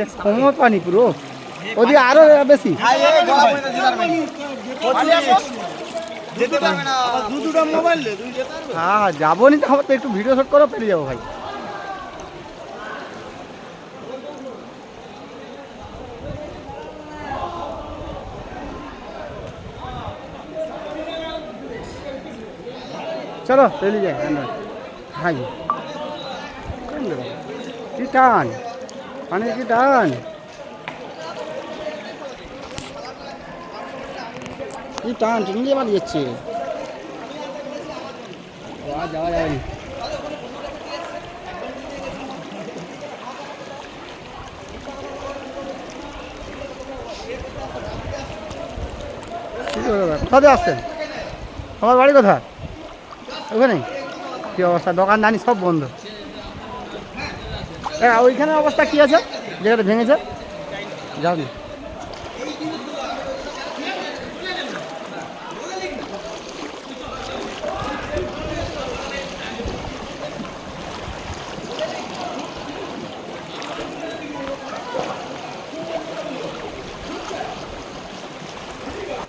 এ সময় পানি পুরো। ওদিকে আরও বেশি। হ্যাঁ যাব নি তো আমার তো একটু ভিডিও শুট করো, পেরিয়ে যাব ভাই। চলো, পেরিয়ে যাই, আমরা। হাই কি টান? পানি কি টান? কি টান? টিঙ্গি মারি যাচ্ছে যাওয়া যাওয়া যাবে না কি করে দাদা? কোথা দিয়ে আসছেন? আমার বাড়ি কোথায়? ওখানে? কি অবস্থা? দোকান দানি সব বন্ধ। ওইখানে অবস্থা কি আছে? যেখানে ভেঙেছে? যাও